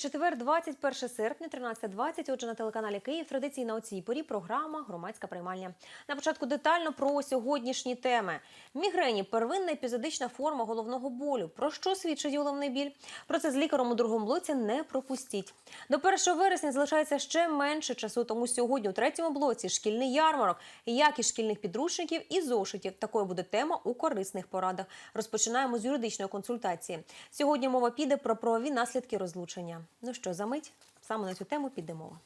Четвер, 21 серпня, 13.20. Отже, на телеканалі Київ традиційна у цій порі програма Громадська приймальня. На початку детально про сьогоднішні теми. Мігрені первинна епізодична форма головного болю. Про що свідчить головний біль? Про це з лікарем у другому блоці не пропустіть. До 1 вересня залишається ще менше часу, тому сьогодні у третьому блоці шкільний ярмарок, якість шкільних підручників і зошитів. Такою буде тема у корисних порадах. Розпочинаємо з юридичної консультації. Сьогодні мова піде про правові наслідки розлучення. Ну що, за мить саме на цю тему піде мова.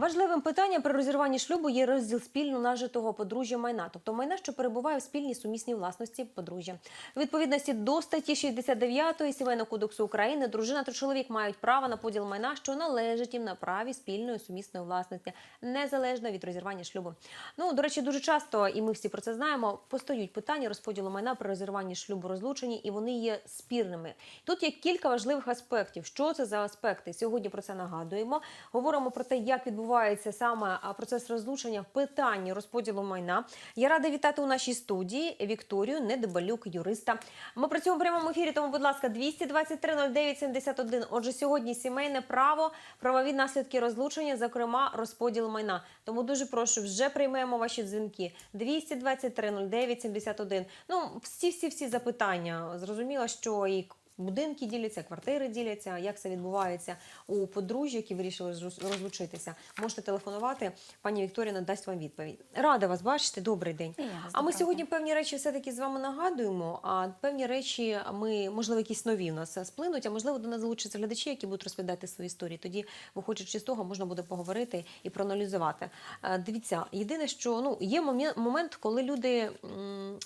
Важливим питанням при розірванні шлюбу є розділ спільно нажитого подружжя майна, тобто майна, що перебуває в спільній сумісній власності подружжя. У відповідності до статті 69 Сімейного кодексу України дружина та чоловік мають право на поділ майна, що належить їм на праві спільної сумісної власності, незалежно від розірвання шлюбу. Ну до речі, дуже часто, і ми всі про це знаємо, постають питання розподілу майна при розірванні шлюбу розлученні, і вони є спірними. Тут є кілька важливих аспектів. Що це за аспекти? Сьогодні про це нагадуємо. Говоримо про те, як відбувається саме процес розлучення в питанні розподілу майна. Я рада вітати у нашій студії Вікторію Недебалюк, юриста. Ми працюємо в прямому ефірі, тому, будь ласка, 223 09 71. Отже, сьогодні сімейне право, правові наслідки розлучення, зокрема розподіл майна. Тому дуже прошу, вже приймемо ваші дзвінки. 223 09 71. Ну, всі, всі, всі запитання. Зрозуміло, що і Будинки діляться, квартири діляться. Як це відбувається у подружжя, які вирішили розлучитися? Можете телефонувати. Пані Вікторія надасть вам відповідь. Рада вас бачити. Добрий день. Я А ми сьогодні певні речі все-таки з вами нагадуємо. А певні речі ми, можливо, якісь нові у нас сплинуть, а можливо, до нас залучаться глядачі, які будуть розповідати свої історії. Тоді, виходячи з того, можна буде поговорити і проаналізувати. Е, Дивіться, єдине, що ну є момент, коли люди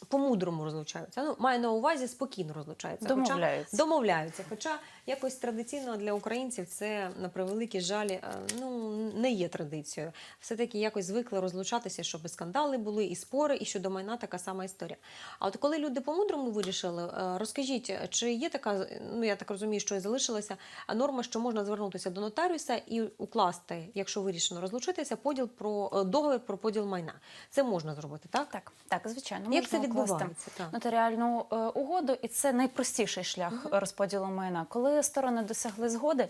по-мудрому розлучаються. Ну, маю на увазі спокійно розлучаються. Домовляються. Домовляються. Хоча якось традиційно для українців це на превеликий жаль е, ну не є традицією. Все таки якось звикли розлучатися, щоб і скандали були, і спори, і щодо майна така сама історія. А от коли люди по-мудрому вирішили, е, розкажіть, чи є така, ну я так розумію, що і залишилася норма, що можна звернутися до нотаріуса і укласти, якщо вирішено розлучитися, поділ про е, договір про поділ майна. Це можна зробити, так? Так, так, звичайно. Як можна це відбувається? Так. Нотаріальну е, угоду, і це найпростіший шлях розподілу майна. Коли сторони досягли згоди,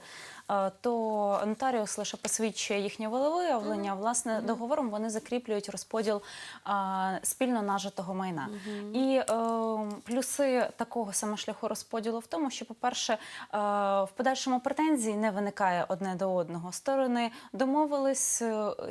е, то нотаріус лише посвідчує їхнє волевиявлення. а, Власне, договором вони закріплюють розподіл е, спільно нажитого майна. І е, плюси такого саме шляху розподілу в тому, що, по-перше, в подальшому претензій не виникає одне до одного. Сторони домовились,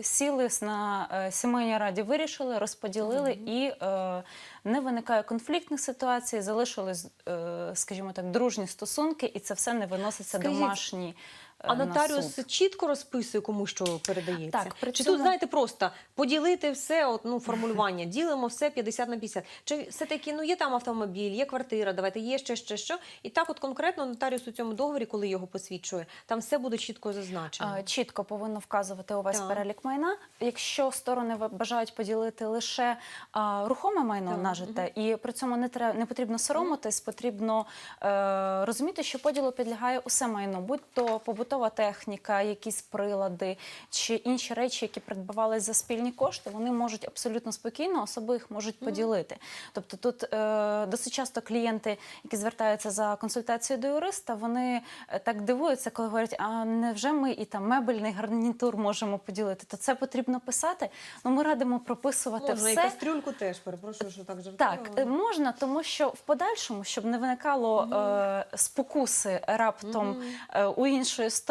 сіли на сімейній раді, вирішили, розподілили і е, не виникає конфліктних ситуацій, залишились, е, скажімо так, дружні стосунки, і це все не виноситься Скажіть, домашній. Е, А на нотаріус суд. чітко розписує, кому що передається. Так, при Чи цьому- тут знаєте просто поділити все, от ну формулювання, ділимо все 50 на 50. Чи все таки ну є там автомобіль, є квартира, давайте є ще ще що. І так, от конкретно нотаріус у цьому договорі, коли його посвідчує, там все буде чітко зазначено. Е, Чітко повинно вказувати увесь Так. перелік майна. Якщо сторони бажають поділити лише а, рухоме майно Так, нажите, і при цьому не треба не потрібно соромитись, потрібно е, розуміти, що поділу підлягає усе майно, будь-то побутова техніка, якісь прилади чи інші речі, які придбавались за спільні кошти, вони можуть абсолютно спокійно особи їх можуть поділити. Тобто тут е, досить часто клієнти, які звертаються за консультацією до юриста, вони е, так дивуються, коли говорять, а невже ми і там мебельний гарнітур можемо поділити? То це потрібно писати. Ну ми радимо прописувати Можна і кастрюльку теж, перепрошую, що так жартую. Так, можна, тому що в подальшому, щоб не виникало е, спокуси раптом е, у іншої сторони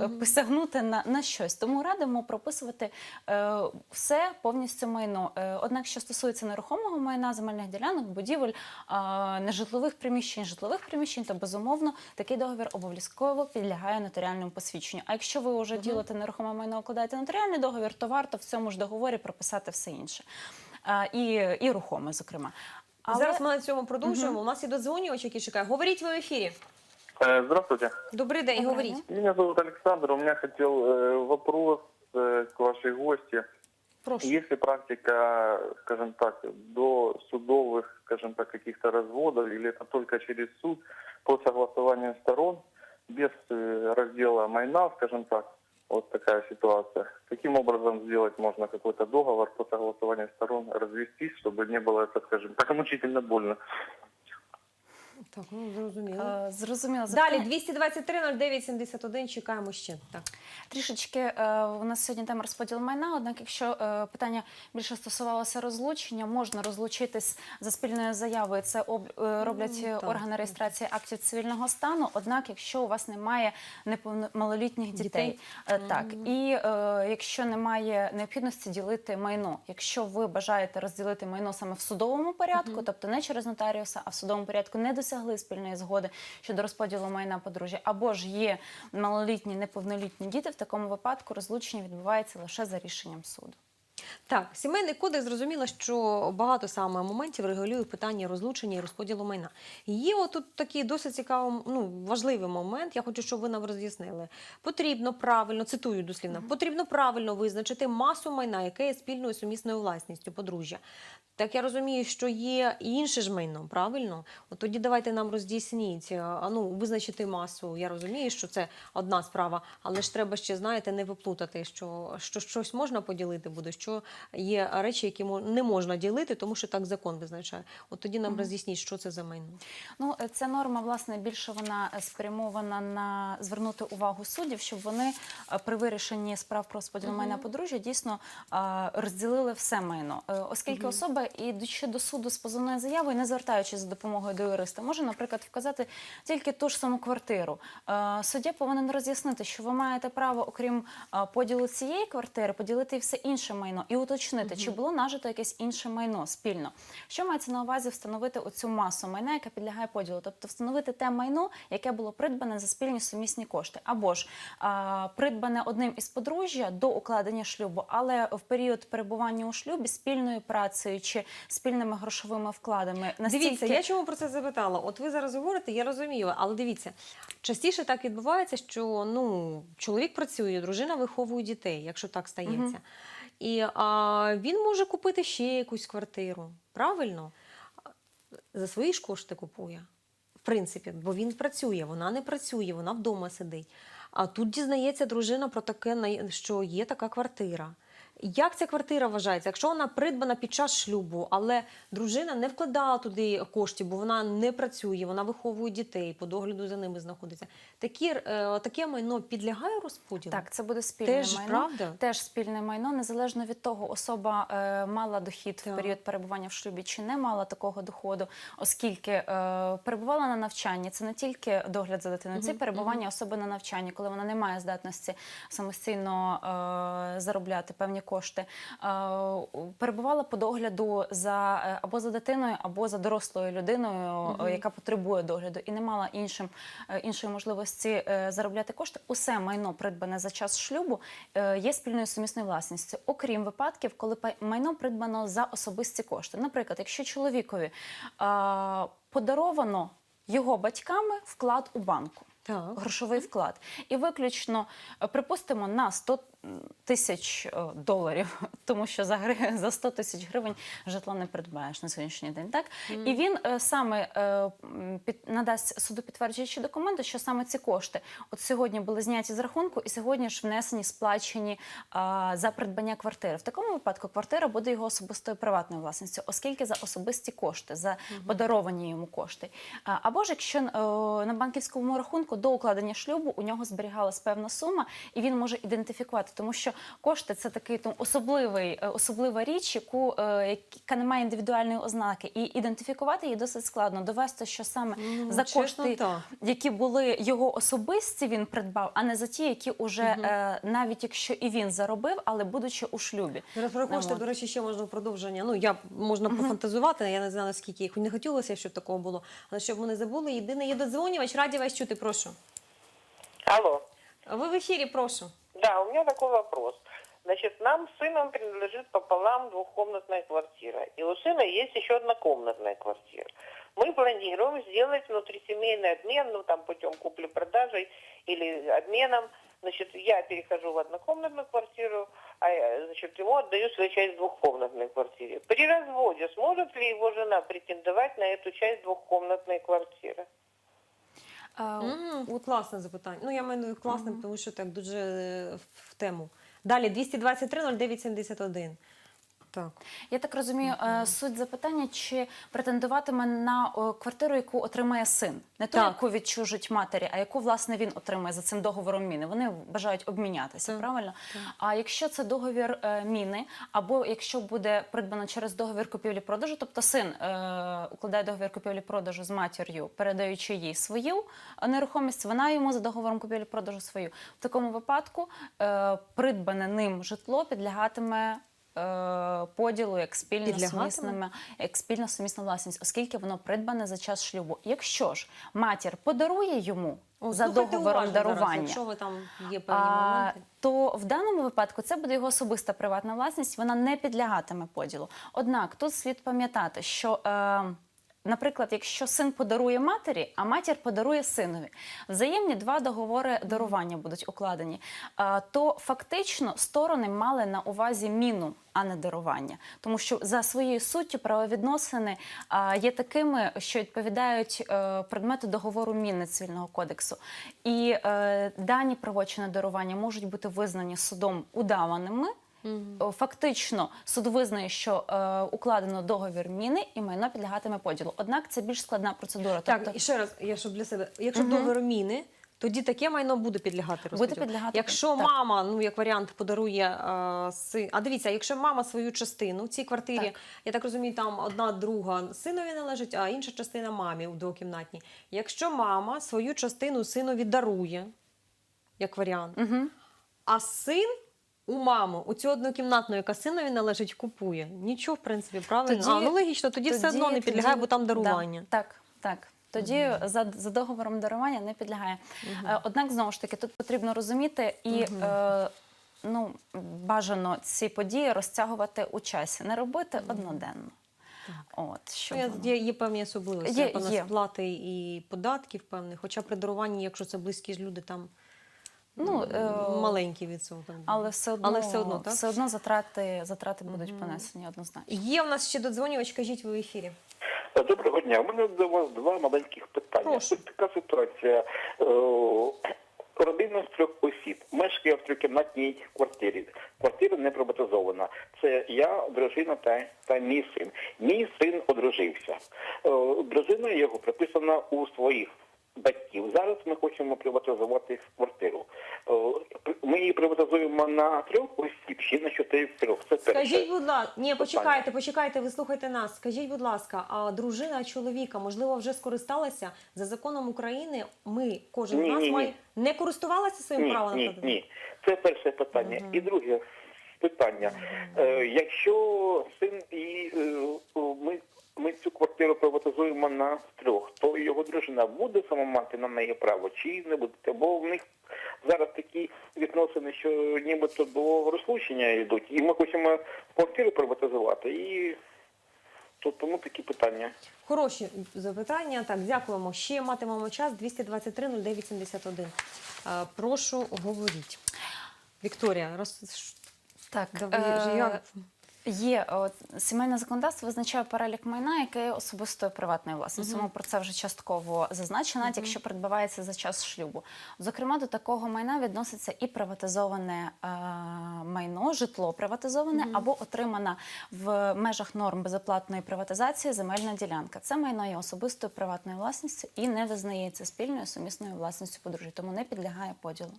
е, посягнути на, на щось. Тому радимо прописувати е, все повністю майно. Е, однак, що стосується нерухомого майна, земельних ділянок, будівель, е, нежитлових приміщень, житлових приміщень, то безумовно такий договір обов'язково підлягає нотаріальному посвідченню. А якщо ви вже ділите нерухоме майно, укладаєте нотаріальний договір, то варто в цьому ж договорі прописати все інше. Е, і, і рухоме, зокрема. Але Зараз ми на цьому продовжуємо. У нас є додзвонювач, який чекає. Говоріть ви в ефірі. Э, Здравствуйте. Добрий день, Доброго говоріть. дня. Меня зовут Александр. У меня хотел э, вопрос э, к вашей гости. Прошу. Есть ли практика, скажем так, до судовых, скажем так, каких-то разводов, или это только через суд по согласованию сторон, без э, раздела майна, скажем так, вот такая ситуация. Каким образом сделать можно какой-то договор по согласованию сторон развестись, чтобы не было это, скажем так, мучительно больно? Так, ну зрозуміло. Е, Зрозуміло. Далі запитання. 223 09 71, чекаємо ще. Так. Трішечки е, у нас сьогодні тема розподіл майна. Однак, якщо е, питання більше стосувалося розлучення, можна розлучитись за спільною заявою. Це об, е, роблять так. органи реєстрації актів цивільного стану. Однак, якщо у вас немає неповнолітніх дітей, Дітей. Е, так і е, якщо немає необхідності ділити майно, якщо ви бажаєте розділити майно саме в судовому порядку, тобто не через нотаріуса, а в судовому порядку не досягли спільної згоди щодо розподілу майна подружжя, або ж є малолітні, неповнолітні діти, в такому випадку розлучення відбувається лише за рішенням суду. Так, сімейний кодекс зрозуміло, що багато саме моментів регулює питання розлучення і розподілу майна. Є отут такий досить цікавий, ну важливий момент. Я хочу, щоб ви нам роз'яснили. Потрібно правильно, цитую дослівно, потрібно правильно визначити масу майна, яке є спільною сумісною власністю подружжя. Так я розумію, що є і інше ж майно, правильно? От тоді давайте нам роз'ясніть, а ну визначити масу. Я розумію, що це одна справа, але ж треба ще знаєте не виплутати, що, що щось можна поділити буде, що є речі, які не можна ділити, тому що так закон визначає. От тоді нам роз'ясніть, що це за майно. Ну, е, ця норма, власне, більше вона е, спрямована на звернути увагу суддів, щоб вони е, при вирішенні справ про розподіл майна подружжя дійсно розділили все майно. Оскільки особа, ідучи до суду з позовною заявою, не звертаючись за допомогою до юриста, може, наприклад, вказати тільки ту ж саму квартиру. Суддя повинен роз'яснити, що ви маєте право, окрім поділу цієї квартири, поділити і все інше майно і уточнити, чи було нажито якесь інше майно спільно. Що мається на увазі встановити оцю масу майна, яка підлягає поділу, тобто встановити те майно, яке було придбане за спільні сумісні кошти, або ж а, придбане одним із подружжя до укладення шлюбу, але в період перебування у шлюбі спільною працею чи спільними грошовими вкладами. Дивіться, я чому про це запитала? От ви зараз говорите, я розумію, але дивіться, частіше так відбувається, що ну чоловік працює, дружина виховує дітей, якщо так стається. І а, він може купити ще якусь квартиру. Правильно? За свої ж кошти купує. В принципі, бо він працює, вона не працює, вона вдома сидить. А тут дізнається дружина про таке, що є така квартира. Як ця квартира вважається? Якщо вона придбана під час шлюбу, але дружина не вкладала туди коштів, бо вона не працює, вона виховує дітей, по догляду за ними знаходиться. Такі, е, таке майно підлягає розподілу? Так, це буде спільне Теж майно. правда? Теж спільне майно, незалежно від того, особа е, мала дохід Так. в період перебування в шлюбі чи не мала такого доходу, оскільки е, перебувала на навчанні. Це не тільки догляд за дитиною, це й перебування особи на навчанні, коли вона не має здатності самостійно е, заробляти певні кошти. Е, перебувала по догляду за е, або за дитиною, або за дорослою людиною, е, яка потребує догляду, і не мала іншим іншої можливості заробляти кошти. Усе майно придбане за час шлюбу є спільною сумісною власністю, окрім випадків, коли майно придбано за особисті кошти. Наприклад, якщо чоловікові подаровано його батьками вклад у банку. Так. Грошовий вклад, і виключно припустимо на 100 тисяч е, доларів, тому що за гри за 100 тисяч гривень житло не придбаєш на сьогоднішній день. Так і він е, саме е, під надасть суду підтверджуючі документи, що саме ці кошти от сьогодні були зняті з рахунку, і сьогодні ж внесені, сплачені а, за придбання квартири. В такому випадку квартира буде його особистою приватною власністю, оскільки за особисті кошти, за подаровані йому кошти. Або ж якщо е, на банківському рахунку до укладення шлюбу у нього зберігалась певна сума, і він може ідентифікувати, тому що кошти це такий там, особливий, е, особлива річ, яку е, яка не має індивідуальної ознаки, і ідентифікувати її досить складно. Довести, що саме Ну, за кошти, так. які були його особисті, він придбав, а не за ті, які уже е, навіть якщо і він заробив, але будучи у шлюбі. Зараз про кошти, до речі, ще можна в продовження. Ну, я можна пофантазувати, я не знала, скільки їх. Не хотілося, щоб такого було. Але щоб ми не забули, єдиний є додзвонювач, раді вас чути, прошу. Алло. Ви в ефірі, прошу. Да, у меня такой вопрос. Значит, нам с сыном принадлежит пополам двухкомнатная квартира. И у сына есть еще однокомнатная квартира. Мы планируем сделать внутрисемейный обмен, ну там путем купли-продажи или обменом. Значит, я перехожу в однокомнатную квартиру, а я, значит, ему отдаю свою часть двухкомнатной квартиры. При разводе сможет ли его жена претендовать на эту часть двухкомнатной квартиры? М, от класне запитання. Ну, я маю на увазі класне, тому що так дуже е, в тему. Далі 223 09 71. Так. Я так розумію, е, суть запитання, чи претендуватиме на квартиру, яку отримає син, не ту, яку відчужить матері, а яку власне він отримає за цим договором міни. Вони бажають обмінятися, Так. правильно? А якщо це договір е, міни, або якщо буде придбано через договір купівлі-продажу, тобто син е, укладає договір купівлі-продажу з матір'ю, передаючи їй свою е, нерухомість, вона йому за договором купівлі-продажу свою. В такому випадку е, придбане ним житло підлягатиме. Е, Поділу як спільно сумісними, як спільна сумісна власність, оскільки воно придбане за час шлюбу. Якщо ж матір подарує йому О, за договором зараз, дарування, якщо ви там є певні а, то в даному випадку це буде його особиста приватна власність, вона не підлягатиме поділу. Однак тут слід пам'ятати, що. Е, Наприклад, якщо син подарує матері, а матір подарує синові, взаємні два договори дарування будуть укладені, то фактично сторони мали на увазі міну, а не дарування. Тому що за своєю суттю правовідносини є такими, що відповідають е, предмету договору міни цивільного кодексу. І е, дані правочини дарування можуть бути визнані судом удаваними. О, Фактично, суд визнає, що е, укладено договір міни і майно підлягатиме поділу. Однак це більш складна процедура. Так, тобто, і ще раз, я щоб для себе. Якщо договір міни, тоді таке майно буде підлягати розподілу. підлягати, Якщо так. мама, ну як варіант, подарує е, си... А дивіться, якщо мама свою частину в цій квартирі, Так. я так розумію, там одна друга синові належить, а інша частина мамі у двокімнатній. Якщо мама свою частину синові дарує, як варіант, Мгм. а син. У маму, у цю однокімнатну, яка синові належить, купує. Нічого, в принципі, правильно. Тоді- а, ну логічно, тоді, все одно не підлягає, бо там дарування. Да, так, так. Тоді за, за договором дарування не підлягає. Е, Однак, знову ж таки, тут потрібно розуміти і е, ну, бажано ці події розтягувати у часі, не робити одноденно. От, щоб... Є, є, є певні особливості Є, є. сплати і податків певних, хоча при даруванні, якщо це близькі ж люди, там Ну, е, маленький відсоток. Але все одно, Але все одно, так? все одно затрати, затрати будуть понесені однозначно. Є в нас ще додзвонювач, кажіть ви в ефірі. Доброго дня. У мене до вас два маленьких питання. Прошу. Ось така ситуація. Е, Родина з трьох осіб мешкає в трикімнатній квартирі. Квартира не приватизована. Це я, дружина та, та мій син. Мій син одружився. Е, Дружина його приписана у своїх батьків. Зараз ми хочемо приватизувати квартиру. Е, Ми її приватизуємо на трьох осіб чи на чотирьох. Це перше. Скажіть, будь ласка, ні, почекайте, почекайте, ви слухайте нас. Скажіть, будь ласка, а дружина чоловіка, можливо, вже скористалася за законом України? Ми, кожен Ні, нас ні, ні. має не користувалася своїм ні, правом ні, ні. Це перше питання. І друге питання. Е, якщо син і е, ми, ми цю квартиру приватизуємо на трьох, то його дружина буде сама мати на неї право чи не буде? Бо в них зараз такі відносини, що нібито до розлучення йдуть, і ми хочемо квартиру приватизувати. І то, тому такі питання. Хороші запитання. Так, дякуємо. Ще матимемо час 223 09 71. Е, Прошу, говоріть. Вікторія, роз... Так, Давай, е, як? Є от, сімейне законодавство визначає перелік майна, яке є особистою приватною власністю. Ми про це вже частково зазначено, навіть якщо придбавається за час шлюбу. Зокрема, до такого майна відноситься і приватизоване е, майно, житло приватизоване або отримана в межах норм безоплатної приватизації земельна ділянка. Це майно є особистою приватною власністю і не визнається спільною сумісною власністю подружжя, тому не підлягає поділу.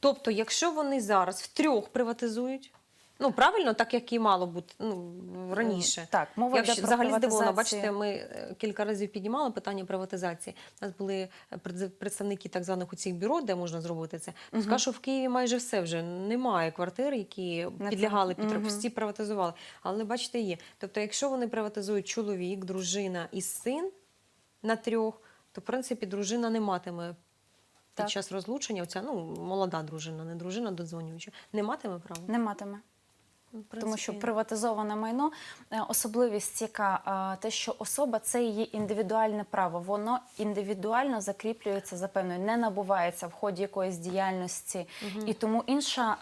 Тобто, якщо вони зараз втрьох приватизують, ну правильно, так як і мало бути ну, раніше. Так, мова Я йде взагалі здивована. Бачите, ми е, кілька разів піднімали питання приватизації. У нас були е, представники так званих у цих бюро, де можна зробити це. Угу. Скажу, що в Києві майже все вже немає квартир, які Не підлягали під Мгм. всі приватизували. Але бачите, є. Тобто, якщо вони приватизують чоловік, дружина і син на трьох, то в принципі дружина не матиме. Під Так. час розлучення, оця ну молода дружина, не дружина додзвонююча, не матиме права. Не матиме. Тому що приватизоване майно, е, особливість, яка е, те, що особа це її індивідуальне право, воно індивідуально закріплюється за певною, не набувається в ході якоїсь діяльності, і тому інша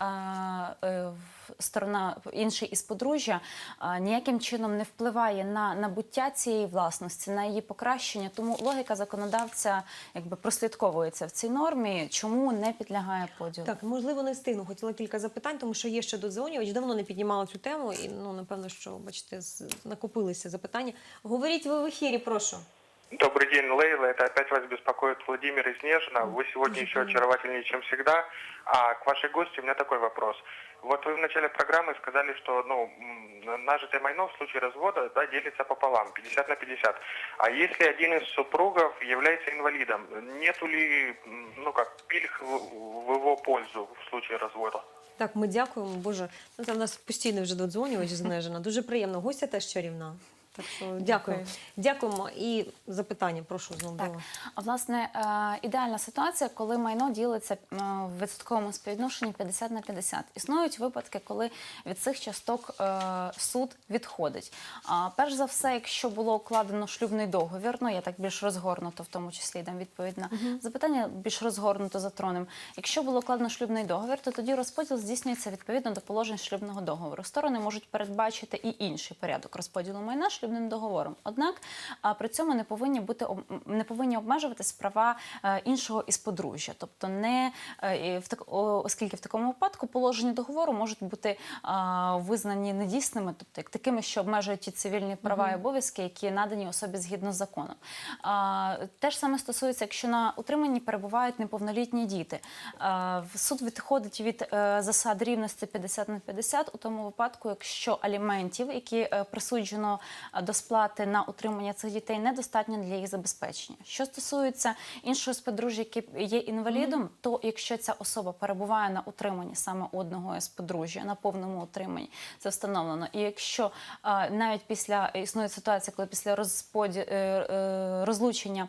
е, сторона інший із подружжя е, ніяким чином не впливає на набуття цієї власності, на її покращення. Тому логіка законодавця якби прослідковується в цій нормі, чому не підлягає поділу. Так, можливо, не встигну. Хотіла кілька запитань, тому що є ще додзвонювач. Давно не піднімала цю тему, і ну напевно, що бачите, з- накопилися запитання. Говоріть ви в ефірі, прошу. Добрый день, Лейла. Это опять вас беспокоит Владимир из Нежина. Вы сегодня еще очаровательнее, чем всегда. А к вашей гости у меня такой вопрос. Вот вы в начале программы сказали, что ну, нажитое майно в случае развода да, делится пополам, 50 на 50. А если один из супругов является инвалидом, нету ли, ну как, пильх в, в его пользу в случае развода? Так, ми дякуємо. Боже, ну це в нас постійно вже додзвонювач знежена. Дуже приємно. Гостя теж чарівна. Так що дякую. Дякую. Дякуємо. І запитання, прошу знову. Так. А власне е, ідеальна ситуація, коли майно ділиться е, в відсотковому співвідношенні 50 на 50. Існують випадки, коли від цих часток е, суд відходить. А перш за все, якщо було укладено шлюбний договір, ну я так більш розгорнуто, в тому числі дам відповідь на запитання, більш розгорнуто затронем. Якщо було укладено шлюбний договір, то тоді розподіл здійснюється відповідно до положень шлюбного договору. Сторони можуть передбачити і інший порядок розподілу майна шлюбним договором. Однак при цьому не повинні бути не повинні обмежуватись права е, іншого із подружжя, тобто не е, в так, оскільки в такому випадку положення договору можуть бути визнані недійсними, тобто як такими, що обмежують ті цивільні права і обов'язки, які надані особі згідно з законом. Те ж саме стосується, якщо на утриманні перебувають неповнолітні діти. Суд відходить від е, засад рівності 50 на 50 у тому випадку, якщо аліментів, які присуджено до сплати на утримання цих дітей, недостатньо для їх забезпечення. Що стосується іншого з подружжя, який є інвалідом, то якщо ця особа перебуває на утриманні саме одного з подружжя на повному утриманні, це встановлено. І якщо навіть після існує ситуація, коли після розподі, е, е, розлучення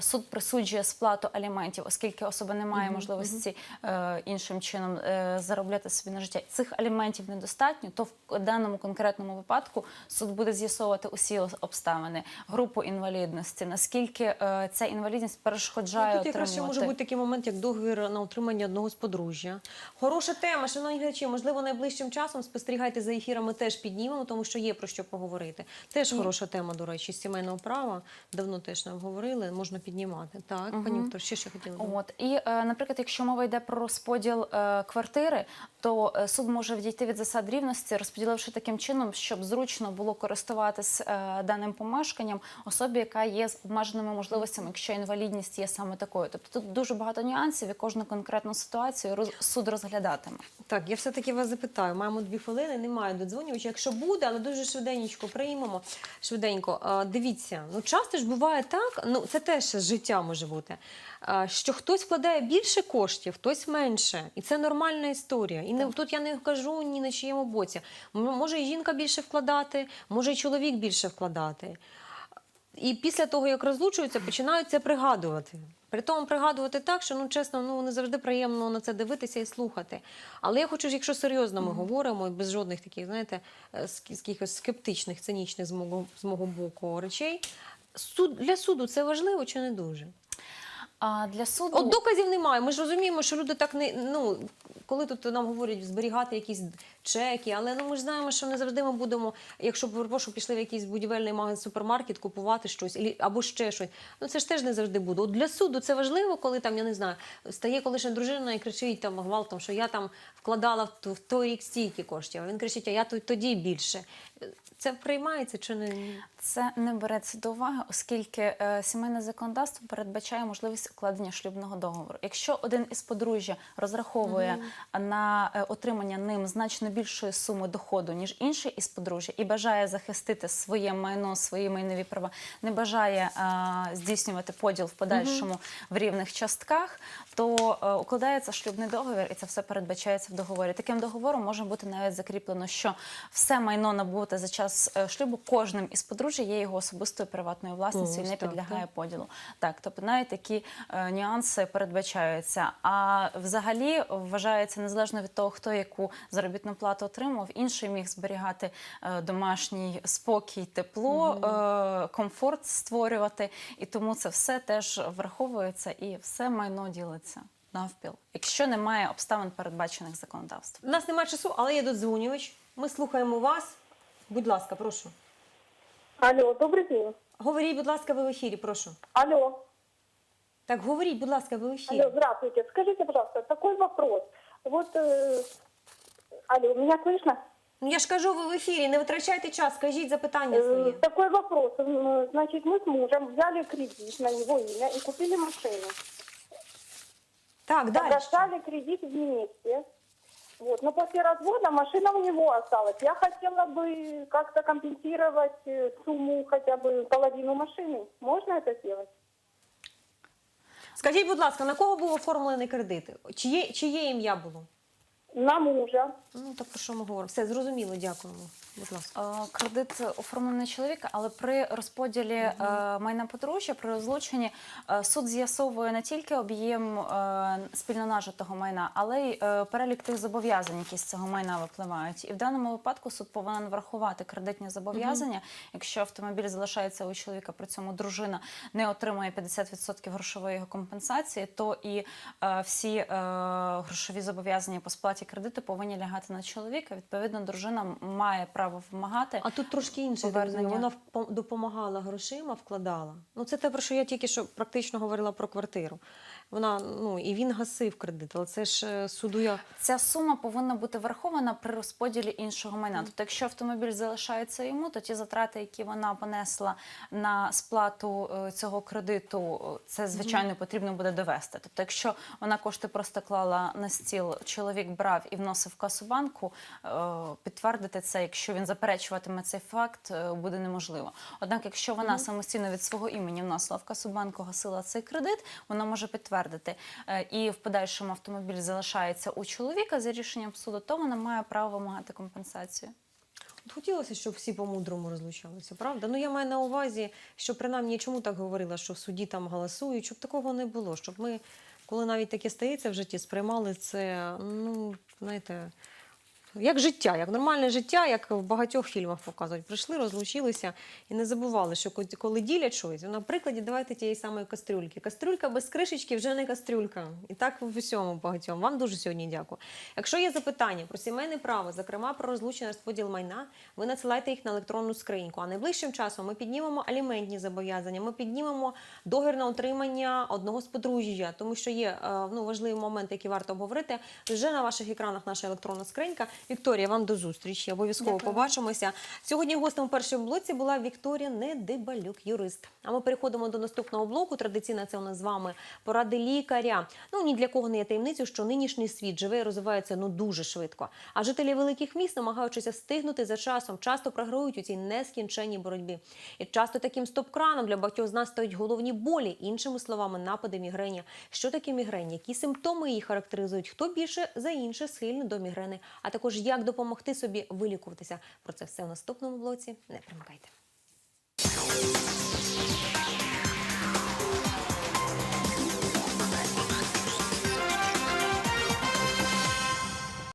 суд присуджує сплату аліментів, оскільки особа не має можливості е, іншим чином е, заробляти собі на життя. Цих аліментів недостатньо, то в даному конкретному випадку суд буде з'ясовувати усі обставини, групу інвалідності, наскільки е, ця інвалідність перешкоджає Ну, Тут якраз ще може бути такий момент, як договір на утримання одного з подружжя. Хороша тема, шановні глядачі. Можливо, найближчим часом спостерігайте за ефірами, теж піднімемо, тому що є про що поговорити. Теж хороша тема, до речі, з сімейного права. Давно теж нам говорили, можна піднімати. Так, пані то ще що хотіла. От і, е, наприклад, якщо мова йде про розподіл е, квартири, то е, суд може відійти від засад рівності, розподіливши таким чином, щоб зручно було користуватись е, даним помешканням особі, яка є з обмеженими можливостями, якщо інвалідність є саме такою. Тобто тут дуже багато нюансів, і кожну конкретну ситуацію суд розглядатиме. Так, я все-таки вас запитаю. Маємо дві хвилини, немає додзвонювача. Якщо буде, але дуже швиденько приймемо. Швиденько. Дивіться, ну часто ж буває так, ну це теж життя може бути. Що хтось вкладає більше коштів, хтось менше, і це нормальна історія. І не тут я не кажу ні на чиєму боці. Може і жінка більше вкладати, може і чоловік більше вкладати. І після того, як розлучуються, починають це пригадувати. При тому пригадувати так, що ну чесно, ну не завжди приємно на це дивитися і слухати. Але я хочу, якщо серйозно ми говоримо, і без жодних таких, знаєте, е, якихось скептичних, цинічних з мого, з мого боку речей. Суд для суду це важливо чи не дуже? А для суду От доказів немає. Ми ж розуміємо, що люди так не ну коли тут нам говорять зберігати якісь чеки, але ну ми ж знаємо, що не завжди ми будемо, якщо прошу, пішли в якийсь будівельний магазин, супермаркет, купувати щось або ще щось. Ну це ж теж не завжди буде. От для суду це важливо, коли там я не знаю, стає колишня дружина і кричить там гвалтом, що я там вкладала в, той рік стільки коштів. А він кричить, а я то- тоді більше. Це приймається чи не? Це не береться до уваги, оскільки е, сімейне законодавство передбачає можливість укладення шлюбного договору. Якщо один із подружжя розраховує на е, отримання ним значно більшої суми доходу, ніж інший із подружжя, і бажає захистити своє майно, свої майнові права, не бажає е, здійснювати поділ в подальшому в рівних частках, то е, укладається шлюбний договір, і це все передбачається в договорі. Таким договором може бути навіть закріплено, що все майно набуте за час шлюбу кожним із подружжя є його особистою приватною власністю і не підлягає поділу. Так, тобто навіть такі е, нюанси передбачаються. А взагалі вважається незалежно від того, хто яку заробітну плату отримав, інший міг зберігати е, домашній спокій, тепло, е, комфорт створювати. І тому це все теж враховується і все майно ділиться. навпіл, якщо немає обставин передбачених законодавством. У нас немає часу, але є додзвонювач. Ми слухаємо вас. Будь ласка, прошу. Алло, добрый день. Говоріть, будь ласка, ви в ефірі, прошу. Алло, Так, говоріть, будь ласка, ви в ефірі. алло, здравствуйте. Скажите, пожалуйста, такой вопрос. Вот, э, алло, меня слышно? Ну я ж кажу, ви в ефірі, не витрачайте час, скажіть запитання Э, своє. такой вопрос. М, Значит, мы с мужем взяли кредит на его имя и купили машину. Так, далі. Погашали кредит вместе. Вот. Но после развода машина у него осталась. Я хотела бы как-то компенсировать э, сумму хотя бы половину машины. Можно это сделать? Скажіть, будь ласка, на кого був оформлений кредит? Чиє, чиє ім'я було? На мужа. Ну, так про що ми говоримо? Все, зрозуміло, дякуємо. Будь ласка. Е, Кредит оформлений чоловіка, але при розподілі е, майна подружжя, при розлученні е, суд з'ясовує не тільки об'єм спільно нажитого майна, але й перелік тих зобов'язань, які з цього майна випливають. І в даному випадку суд повинен врахувати кредитні зобов'язання. Якщо автомобіль залишається у чоловіка, при цьому дружина не отримує 50% грошової його компенсації, то і всі грошові зобов'язання по сплаті кредиту повинні лягати на чоловіка. Відповідно, дружина має право вимагати. А тут трошки інше. Повернення. Вона допомагала грошима, вкладала. Ну, це те, про що я тільки що практично говорила про квартиру. Вона, ну, і він гасив кредит, але це ж е, суду я. Ця сума повинна бути врахована при розподілі іншого майна. Тобто, якщо автомобіль залишається йому, то ті затрати, які вона понесла на сплату е, цього кредиту, це звичайно потрібно буде довести. Тобто, якщо вона кошти просто клала на стіл, чоловік брав і вносив в касу банку, е, підтвердити це, якщо він заперечуватиме цей факт, буде неможливо. Однак, якщо вона самостійно від свого імені вносила в касу банку, гасила цей кредит, вона може підтвердити. Е, І в подальшому автомобіль залишається у чоловіка за рішенням суду, то вона має право вимагати компенсацію. От хотілося, щоб всі по-мудрому розлучалися, правда? Ну я маю на увазі, що принаймні чому так говорила, що в суді там голосують, щоб такого не було. Щоб ми, коли навіть таке стається в житті, сприймали це, ну, знаєте, як життя, як нормальне життя, як в багатьох фільмах показують. Прийшли, розлучилися і не забували, що коли- ділять щось, на прикладі давайте тієї самої кастрюльки. Кастрюлька без кришечки вже не кастрюлька. І так в усьому багатьом. Вам дуже сьогодні дякую. Якщо є запитання про сімейне право, зокрема про розлучення розподіл майна, ви надсилайте їх на електронну скриньку. А найближчим часом ми піднімемо аліментні зобов'язання, ми піднімемо договір на утримання одного з подружжя, тому що є е, ну, важливі моменти, які варто обговорити. Вже на ваших екранах наша електронна скринька. Вікторія, вам до зустрічі. Обов'язково побачимося. Сьогодні гостем у першому блоці була Вікторія Недибалюк, юрист. А ми переходимо до наступного блоку. Традиційно це у нас з вами поради лікаря. Ну ні для кого не є таємницею, що нинішній світ живе і розвивається ну дуже швидко. А жителі великих міст, намагаючися встигнути за часом, часто програють у цій нескінченній боротьбі. І часто таким стоп-краном для багатьох з нас стоять головні болі, іншими словами, напади мігрені. Що таке мігрень? Які симптоми її характеризують? Хто більше за інше схильний до мігрени? А також як допомогти собі вилікуватися? Про це все в наступному блоці. Не примикайте.